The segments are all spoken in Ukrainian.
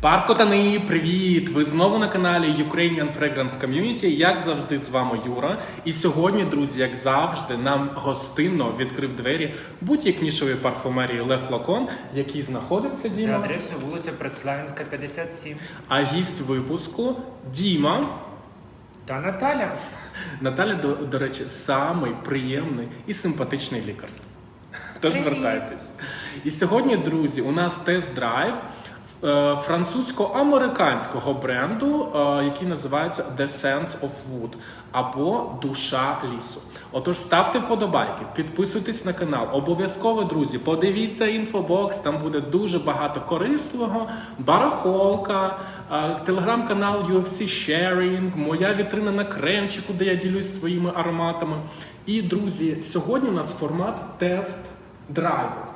Парвкотани, привіт! Ви знову на каналі Ukrainian Fragrance Community. Як завжди, з вами Юра. І сьогодні, друзі, як завжди, нам гостинно відкрив двері будь-як нішової парфумерії Le Flacon, який знаходиться За Діма. адресою вулиця Предславінська, 57. А гість випуску Діма. Та Наталя. Наталя, до, до речі, самий приємний і симпатичний лікар. Тож звертайтесь. І сьогодні, друзі, у нас тест-драйв французько-американського бренду, е, який називається The Sense of Wood або Душа лісу. Отож, ставте вподобайки, підписуйтесь на канал. Обов'язково, друзі, подивіться інфобокс, там буде дуже багато корисливого, барахолка, е, телеграм-канал UFC Sharing, моя вітрина на кремчику, де я ділюсь своїми ароматами. І, друзі, сьогодні у нас формат тест драйву.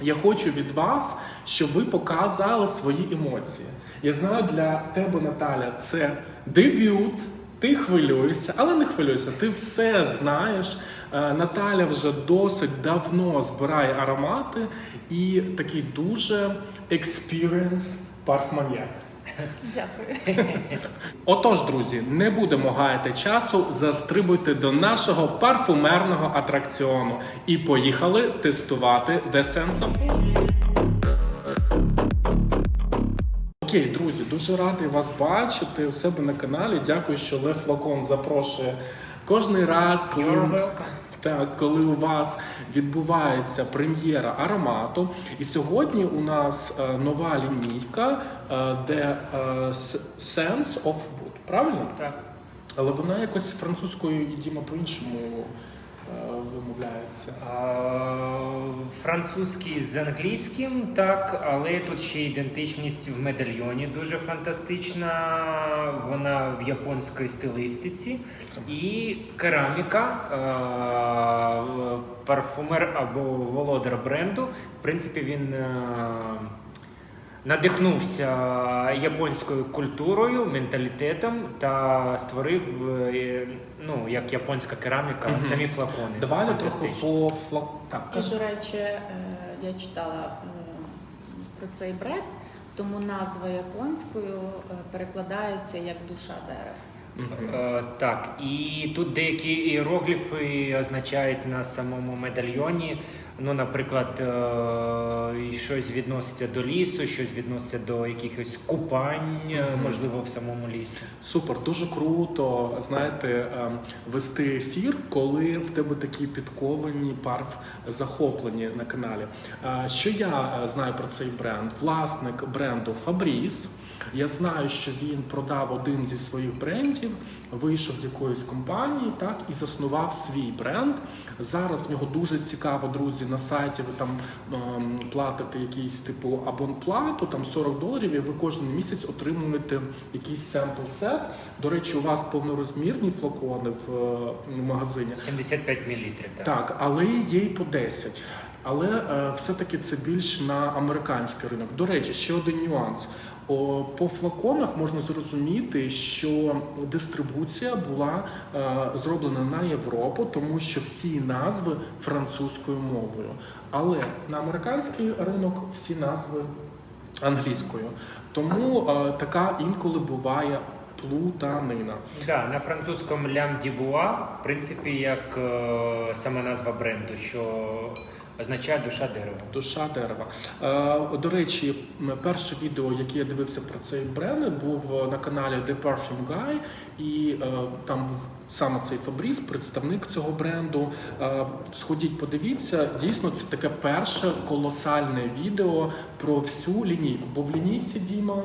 Я хочу від вас, щоб ви показали свої емоції. Я знаю, для тебе, Наталя, це дебют. Ти хвилюєшся, але не хвилюйся, ти все знаєш. Е, Наталя вже досить давно збирає аромати і такий дуже experience парфманьяк. Дякую. Отож, друзі, не будемо гаяти часу, застрибуйте до нашого парфумерного атракціону і поїхали тестувати Десенсом. Окей, друзі, дуже радий вас бачити у себе на каналі. Дякую, що Лев Флакон запрошує кожний раз, коли так, коли у вас відбувається прем'єра аромату, і сьогодні у нас е, нова лінійка, е, де е, Sense of Wood, правильно? Так. Але вона якось французькою і Діма по-іншому вимовляється. Французький з англійським, так, але тут ще ідентичність в медальйоні дуже фантастична. Вона в японській стилістиці. І кераміка, парфумер або володар бренду. В принципі, він. Надихнувся японською культурою, менталітетом та створив е, ну як японська кераміка, Мгм. самі флакони. Давай трохи по флак. Так, І, до речі, е, я читала е, про цей бренд, тому назва японською перекладається як душа дерева. Е, так, і тут деякі іерогліфи означають на самому медальйоні. Ну, наприклад, е, щось відноситься до лісу, щось відноситься до якихось купань, е, можливо, в самому лісі. Супер, дуже круто, знаєте, ем, вести ефір, коли в тебе такі підковані парф захоплені на каналі. Е, Що я знаю про цей бренд? Власник бренду Fabrice. Я знаю, що він продав один зі своїх брендів, вийшов з якоїсь компанії, так і заснував свій бренд. Зараз в нього дуже цікаво, друзі. На сайті ви там ем, платите якийсь типу абонплату, там 40 доларів, і ви кожен місяць отримуєте якийсь семпл сет. До речі, у вас повнорозмірні флакони в, е, в магазині. 75 мл. Так. Так, але є і по 10. Але е, все-таки це більш на американський ринок. До речі, ще один нюанс. По флаконах можна зрозуміти, що дистрибуція була е, зроблена на Європу, тому що всі назви французькою мовою. Але на американський ринок всі назви англійською. Тому е, така інколи буває плутанина. Да, на французькому лям дібуа, в принципі, як е, сама назва бренду, що означає душа дерева. Душа дерева. Е, до речі, перше відео, яке я дивився про цей бренд, був е, на каналі The Perfume Guy, і е, там був саме цей Фабріс, представник цього бренду. Е, сходіть, подивіться. Дійсно, це таке перше колосальне відео про всю лінійку. Бо в лінійці Діма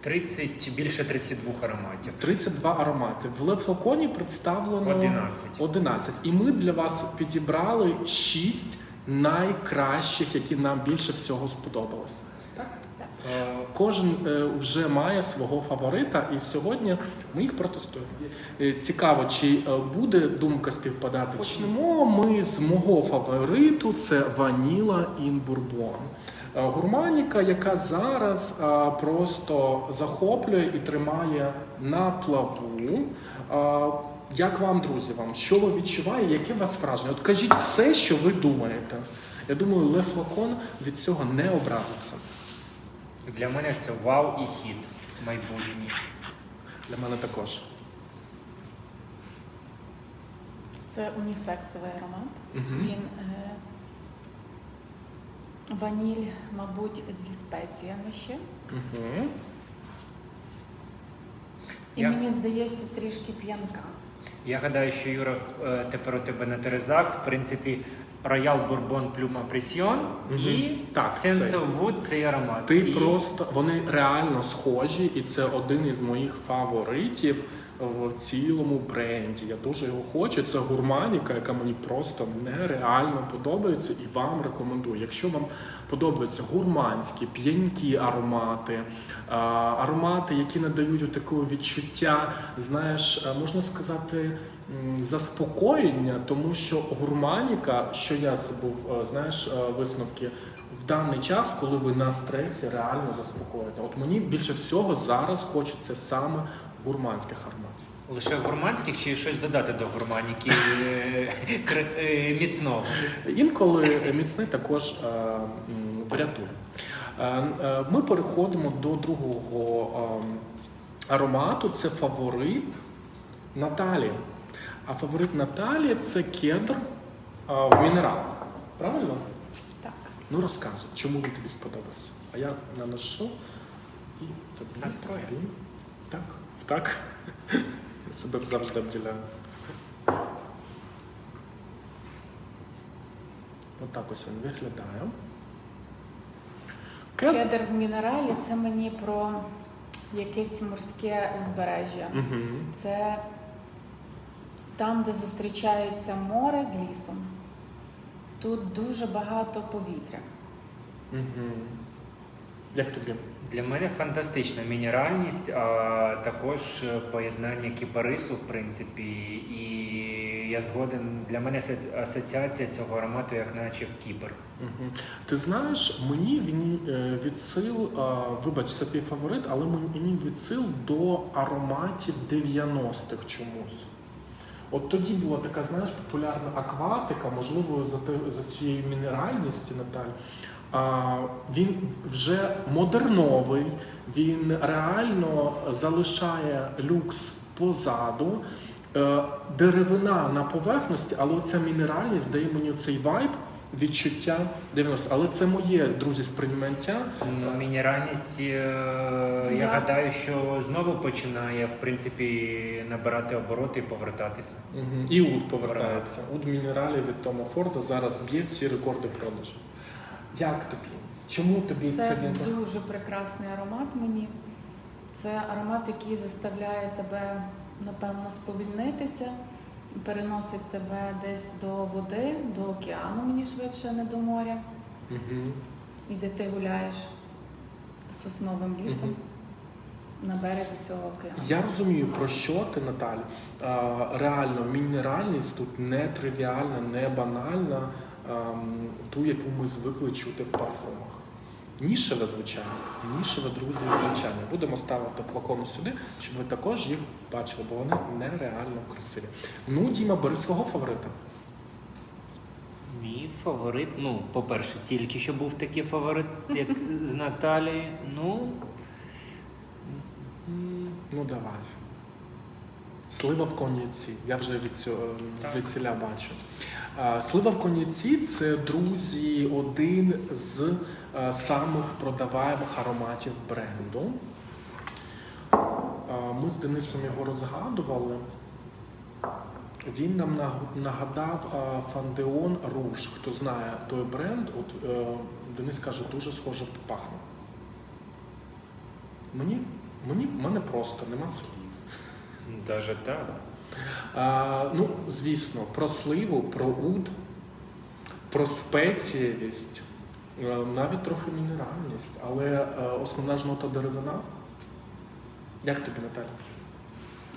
30, більше 32 ароматів. 32 аромати. В Лефлаконі представлено 11. 11. І ми для вас підібрали 6 найкращих, які нам більше всього сподобалися. Так? Е, Кожен е, вже має свого фаворита, і сьогодні ми їх протестуємо. Е, Цікаво, чи буде думка співпадати. Почнемо ми з мого фавориту: це Ваніла Ін Бурбон. Е, Гурманіка, яка зараз е, просто захоплює і тримає на плаву. Е, Як вам, друзі, вам? Що ви відчуваєте? Яке у вас враження? От кажіть все, що ви думаєте. Я думаю, Ле Флакон від цього не образиться. Для мене це вау і хіт майбутній. Для мене також. Це унісексовий аромат. Мгм. Він е, ваніль, мабуть, зі спеціями ще. Мгм. І Я- мені здається, трішки п'янка. Я гадаю, що Юра е, тепер у тебе на терезах, в принципі, роял бурбон плюма Appreciation і це- цей аромат. Ти І просто вони реально схожі, і це один із моїх фаворитів в цілому бренді. Я дуже його хочу. Це гурманіка, яка мені просто нереально подобається і вам рекомендую. Якщо вам подобаються гурманські, п'янкі аромати, аромати, які надають таке відчуття, знаєш, можна сказати. Заспокоєння, тому що гурманіка, що я зробив, знаєш, висновки в даний час, коли ви на стресі, реально заспокоїте. От мені більше всього зараз хочеться саме гурманських ароматів. Лише гурманських чи щось додати до гурманіки е, е, міцного. Інколи міцний також е, врятує. Ми переходимо до другого аромату. Це фаворит Наталі. А фаворит Наталі це кедр в мінералах. Правильно? Так. Ну розказуй, чому він тобі сподобався? А я наношу і тобі. Настрою. тобі. Так, так. Я себе завжди обділяю. Отак ось він виглядає. Кед... Кедр в мінералі це мені про якесь морське узбережжя. Угу. Це там, де зустрічається море з лісом. Тут дуже багато повітря. Угу. Як тобі? Для мене фантастична мінеральність, а також е, поєднання кіпарису, в принципі, і я згоден. Для мене асоціація цього аромату, як наче кіпер. Ти знаєш, мені він е, відсил, вибач, це твій фаворит, але мені- відсил до ароматів 90-х чомусь. От тоді була така, знаєш, популярна акватика, можливо, за, за цієї мінеральності, Наталь. А, він вже модерновий, він реально залишає люкс позаду. Е, Деревина на поверхності, але оця мінеральність дає мені цей вайб, відчуття 90. Але це моє, друзі, сприйняття. Ну, мінеральність, е, я Да. гадаю, що знову починає в принципі набирати обороти і повертатися. Угу. І уд повертається. Уд мінералів від Тома Форда зараз б'є всі рекорди продажу. Як тобі? Чому тобі це, Це він за- дуже прекрасний аромат мені. Це аромат, який заставляє тебе, напевно, сповільнитися, переносить тебе десь до води, до океану, мені швидше, не до моря. Мгм. І де ти гуляєш сосновим лісом Мгм. на березі цього океану. Я розумію, про що ти, Наталь. Реально, мінеральність тут не тривіальна, не банальна, ту, яку ми звикли чути в парфумах. Нішеве звучання, нішеве, друзі, звучання. Будемо ставити флакони сюди, щоб ви також їх бачили, бо вони нереально красиві. Ну, Діма, бери свого фаворита. Мій фаворит, ну, по-перше, тільки що був такий фаворит, як з Наталії. Ну. Ну, давай. Слива в коньяці. Я вже від цього від ціля бачу. Слива в коньяці це, друзі, один з е, самих продаваємих ароматів бренду. Ми з Денисом його розгадували. Він нам нагадав Фандеон Руш. Хто знає той бренд, от е, Денис каже, дуже схоже пахне. Мені, мені мене просто нема слів. Даже так. А, ну, звісно, про сливу, про уд, про спецієвість, е, навіть трохи мінеральність, але е, основна ж нота деревина. Як тобі, Наталя?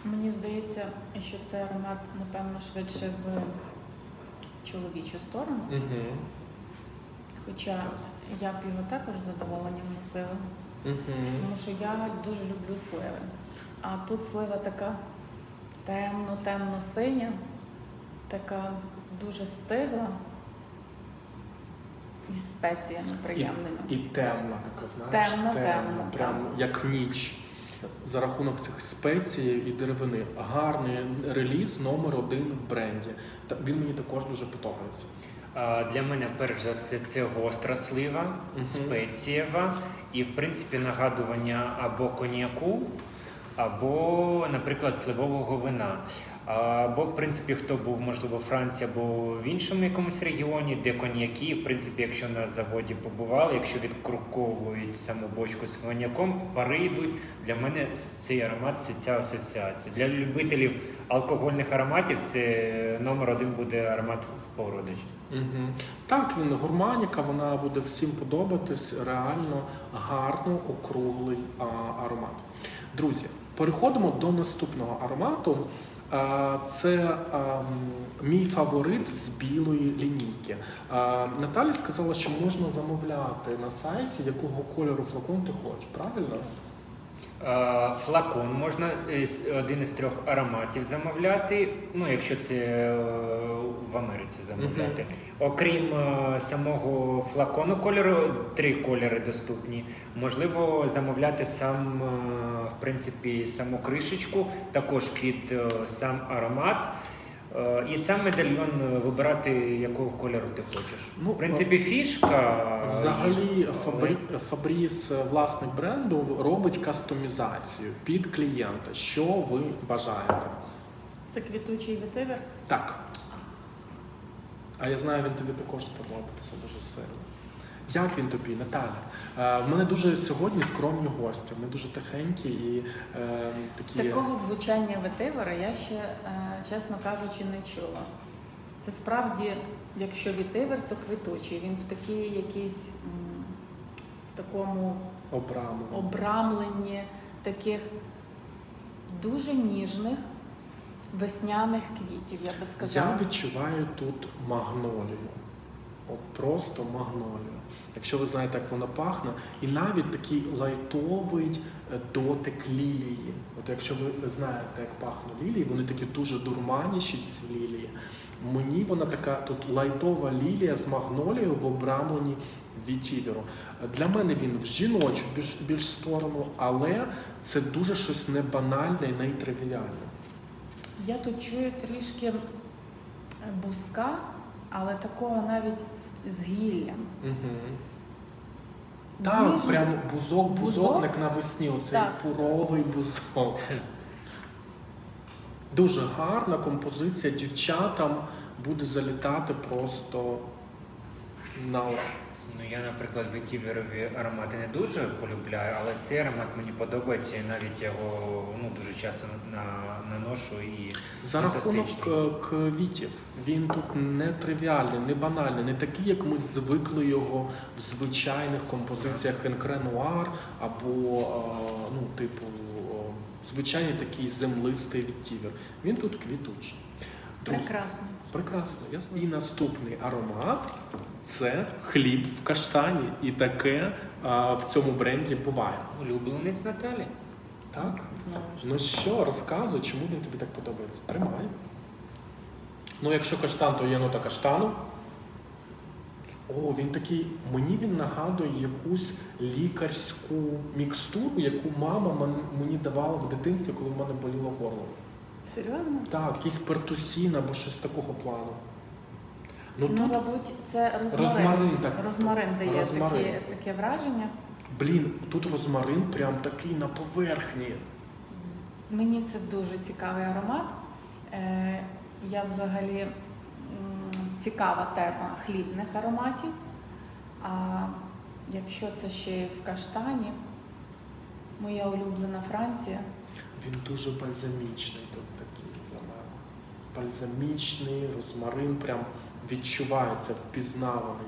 Мені здається, що цей аромат, напевно, швидше в чоловічу сторону. Угу. Хоча я б його також з задоволенням носила, Угу. тому що я дуже люблю сливи. А тут слива така темно-темно-синя, така дуже стигла. із спеціями приємними. І темна така, знаєш, Темна, темна, прям так. як ніч. За рахунок цих спецій і деревини. Гарний реліз номер один в бренді. Та він мені також дуже подобається. Для мене, перш за все, це гостра слива, спецієва і, в принципі, нагадування або коньяку, або, наприклад, сливового вина. Або, в принципі, хто був, можливо, в Франції або в іншому якомусь регіоні, де коньяки, в принципі, якщо на заводі побували, якщо відкруковують саму бочку з коньяком, пари йдуть. Для мене цей аромат це ця асоціація. Для любителів алкогольних ароматів це номер один буде аромат в породич. Угу. Так, він гурманіка, вона буде всім подобатись. Реально гарно округлий а, аромат. Друзі, переходимо до наступного аромату. Це мій фаворит з білої лінійки. Наталя сказала, що можна замовляти на сайті, якого кольору флакон ти хочеш, правильно? Е, Флакон можна один із трьох ароматів замовляти. Ну, якщо це е, в Америці замовляти. Окрім е, самого флакону кольору, три кольори доступні. Можливо, замовляти сам, в принципі, саму кришечку, також під сам аромат. Е, І сам медальйон е, вибирати, якого кольору ти хочеш. Ну, в принципі, фішка. е, Взагалі, але- Фабрі... Фабріс, власник бренду, робить кастомізацію під клієнта. Що ви бажаєте? Це квітучий ветивер. Так. А я знаю, він тобі також сподобається дуже сильно. Як він тобі, Наталя? Е, в мене дуже сьогодні скромні гості. Вони дуже тихенькі і е, такі. Такого звучання ветивера я ще, е, чесно кажучи, не чула. Це справді, якщо ветивер, то квітучий. Він в такій якійсь м, в такому обрами. обрамленні таких дуже ніжних весняних квітів, я би сказала. Я відчуваю тут магнолію. Просто магнолію. Якщо ви знаєте, як вона пахне, і навіть такий лайтовий е, дотик лілії. От якщо ви знаєте, як пахне лілії, вони такі дуже дурманіші ці лілії. Мені вона така тут лайтова лілія з магнолією в обрамленні вітіверу. Для мене він в жіночу більш, більш сторону, але це дуже щось не банальне і не тривіальне. Я тут чую трішки буска, але такого навіть з гіллям. Угу. Так, Ніжний. прямо бузок, бузок, Бузок? як навесні, оцей Так. пуровий бузок. Дуже гарна композиція. Дівчатам буде залітати просто на ура. Ну, я, наприклад, ветіверові аромати не дуже полюбляю, але цей аромат мені подобається, і навіть його ну, дуже часто на, наношу і За рахунок е, квітів. Він тут не тривіальний, не банальний, не такий, як ми звикли його в звичайних композиціях Енкре Нуар або е, ну, типу звичайний такий землистий відтівер. Він тут квітучий. Друзі, Прекрасно. Прекрасно, ясно. І наступний аромат це хліб в каштані. І таке а, в цьому бренді буває. Улюбленець Наталі. Так? Знову ж. Ну що, розказуй, чому він тобі так подобається? Тримай. Ну, якщо каштан, то є нота каштану. О, він такий. Мені він нагадує якусь лікарську мікстуру, яку мама мен- мені давала в дитинстві, коли в мене боліло горло. Серйозно? Так, якийсь пертусін або щось такого плану. Ну, Ну, тут мабуть, це розмарин. Розмарин, так. Розмарин дає Розмарин. Таке, таке враження. Блін, тут розмарин прям такий на поверхні. Мені це дуже цікавий аромат. Е, я взагалі м, цікава тема хлібних ароматів. А якщо це ще й в каштані, моя улюблена Франція. Він дуже бальзамічний тут такий для мене. Бальзамічний, розмарин прям відчувається, впізнаваний.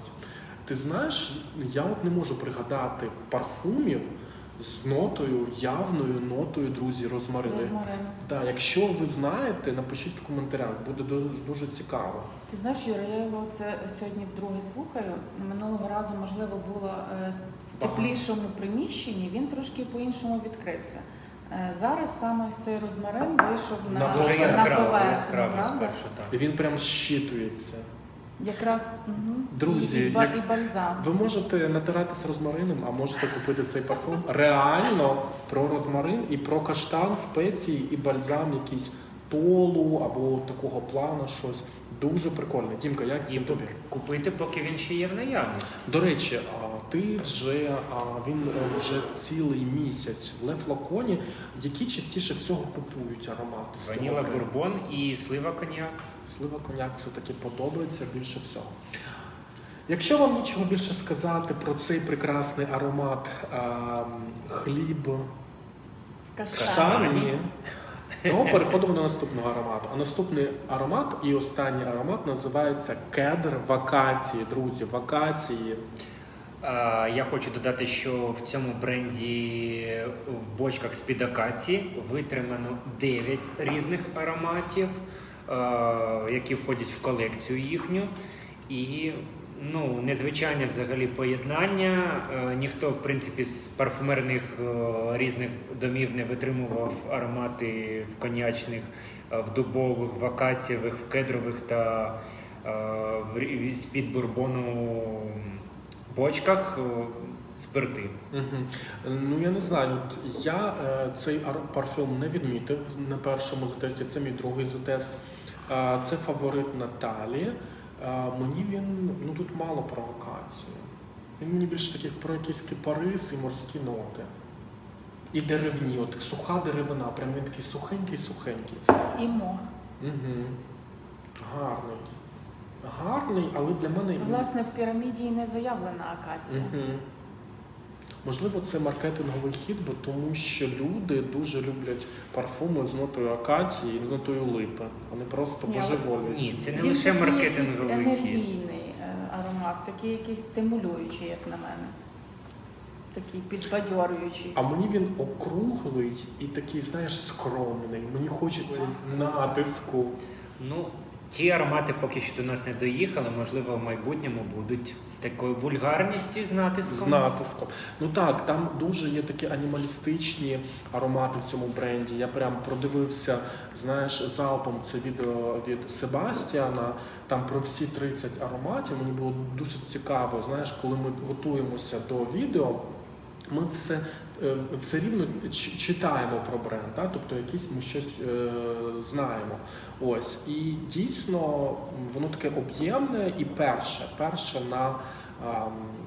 Ти знаєш, я от не можу пригадати парфумів з нотою, явною нотою, друзі, розмарини. Розмарин. Так, якщо ви знаєте, напишіть в коментарях, буде дуже, дуже цікаво. Ти знаєш, Юра, я його це сьогодні вдруге слухаю. Минулого разу, можливо, було е, в теплішому приміщенні, він трошки по-іншому відкрився. Е, Зараз саме цей розмарин вийшов на, На Дуже на яскраво, яскраво спершу І він прям щитується. Якраз мгм. Друзі, і, і, як- і бальзам. Ви можете натиратися розмарином, а можете купити цей парфум. Реально про розмарин і про каштан, спеції і бальзам якийсь полу або такого плану щось. Дуже прикольно. Дімка, як І тобі? купити, поки він ще є в наявності. До речі, ти вже він е, вже цілий місяць в Лефлаконі. Які частіше всього купують аромати? з Ваніла бурбон і слива коньяк. Слива коньяк все-таки подобається більше всього. Якщо вам нічого більше сказати про цей прекрасний аромат а, хліб В каштані. Каштані, то переходимо до наступного аромату. А наступний аромат і останній аромат називається кедр вакації. Друзі, вакації. Я хочу додати, що в цьому бренді в бочках з-під акації витримано 9 різних ароматів, які входять в колекцію їхню. І ну, незвичайне взагалі поєднання. Е, Ніхто, в принципі, з парфумерних е, різних домів не витримував аромати в коньячних, е, в дубових, в акацієвих, в кедрових та в з-під бурбону бочках спирти. Угу. Ну я не знаю. от Я цей ар- парфюм не відмітив на першому затесті. Це мій другий затест. Це фаворит Наталі. Мені він ну тут мало про локацію. Він мені більше таких про якісь кипарис і морські ноти. І деревні, от суха деревина, прям він такий сухенький-сухенький. І мох. Угу. Гарний. Гарний, але для мене. Власне, в піраміді і не заявлена акація. Угу. Можливо, це маркетинговий хід, бо тому що люди дуже люблять парфуми з нотою акації і з нотою липи. Вони просто Ні. Ні, це не Він лише такий маркетинговий якийсь хід. енергійний е, аромат, такий якийсь стимулюючий, як на мене. Такий підбадьорюючий. А мені він округлий і такий, знаєш, скромний. Мені хочеться натиску. Ну, ті аромати поки що до нас не доїхали, можливо, в майбутньому будуть з такою вульгарністю з натиском. З натиском. Ну так, там дуже є такі анімалістичні аромати в цьому бренді. Я прям продивився, знаєш, залпом це відео від Себастіана. Там про всі 30 ароматів. Мені було досить цікаво. Знаєш, коли ми готуємося до відео, ми все. Е, Все рівно читаємо про бренд, да? тобто якісь ми щось е, знаємо. Ось і дійсно воно таке об'ємне і перше, перше на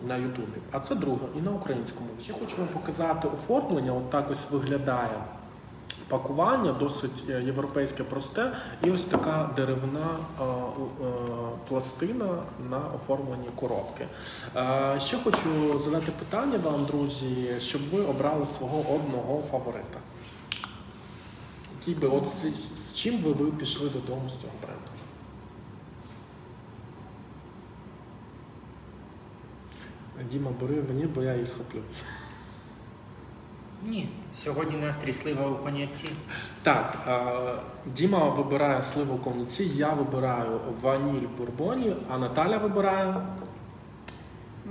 на Ютубі. А це друге і на українському. Ще хочу вам показати оформлення. От так ось виглядає пакування, досить е, європейське просте, і ось така деревна е, е, пластина на оформленні коробки. Ще хочу задати питання вам, друзі, щоб ви обрали свого одного фаворита. Який би от з, з чим би ви пішли додому з цього бренду? Діма, бери ваніль, бо я її схоплю. Ні. Сьогодні настрій слива у коньяці. Так, е, Діма вибирає сливу в коньяці, я вибираю ваніль в бурбоні, а Наталя вибирає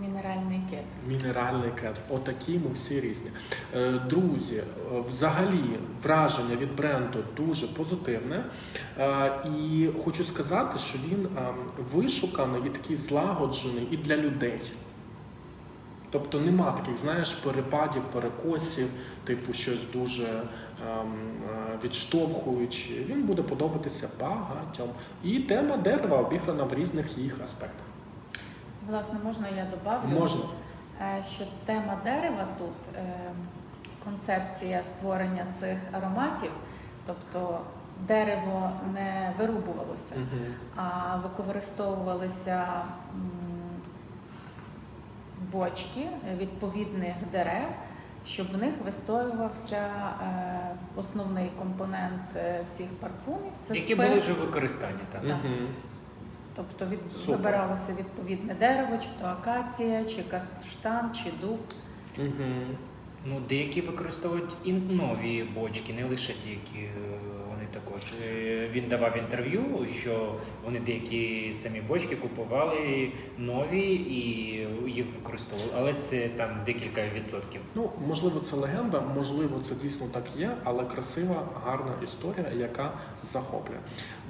Мінеральний кедр. мінеральний кедр. Отакі ми всі різні. Е, Друзі, взагалі враження від бренду дуже позитивне. Е, І хочу сказати, що він е, вишуканий і такий злагоджений і для людей. Тобто нема таких, знаєш, перепадів, перекосів, типу щось дуже ем, е, відштовхуюче. Він буде подобатися багатьом. І тема дерева обіграна в різних їх аспектах. Власне, можна я добавлю? Можна. Е, що тема дерева тут е, концепція створення цих ароматів, тобто дерево не вирубувалося, а використовувалися бочки відповідних дерев, щоб в них вистоювався е, основний компонент е, всіх парфумів. Це Які спирт. були вже використання, так. Так. Мгм. Тобто від... Супер. вибиралося відповідне дерево, чи то акація, чи каштан, чи дуб. Мгм. Ну, деякі використовують і нові бочки, не лише ті, які е, також. Е, Він давав інтерв'ю, що вони деякі самі бочки купували нові і їх використовували, але це там декілька відсотків. Ну, можливо, це легенда, можливо, це дійсно так є, але красива, гарна історія, яка захоплює.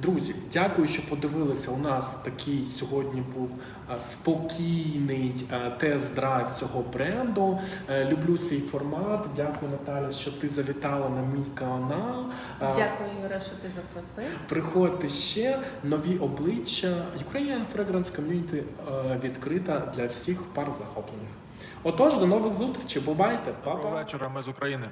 Друзі, дякую, що подивилися. У нас такий сьогодні був е, спокійний е, тест-драйв цього бренду. Е, Люблю цей формат. Дякую, Наталя, що ти завітала на мій канал. Дякую, Юра, що ти запросив. Приходьте ще нові обличчя. Ukrainian Fragrance Community відкрита для всіх пар захоплених. Отож, до нових зустрічей. Бувайте, Доброго Па-па. вечора, ми з України.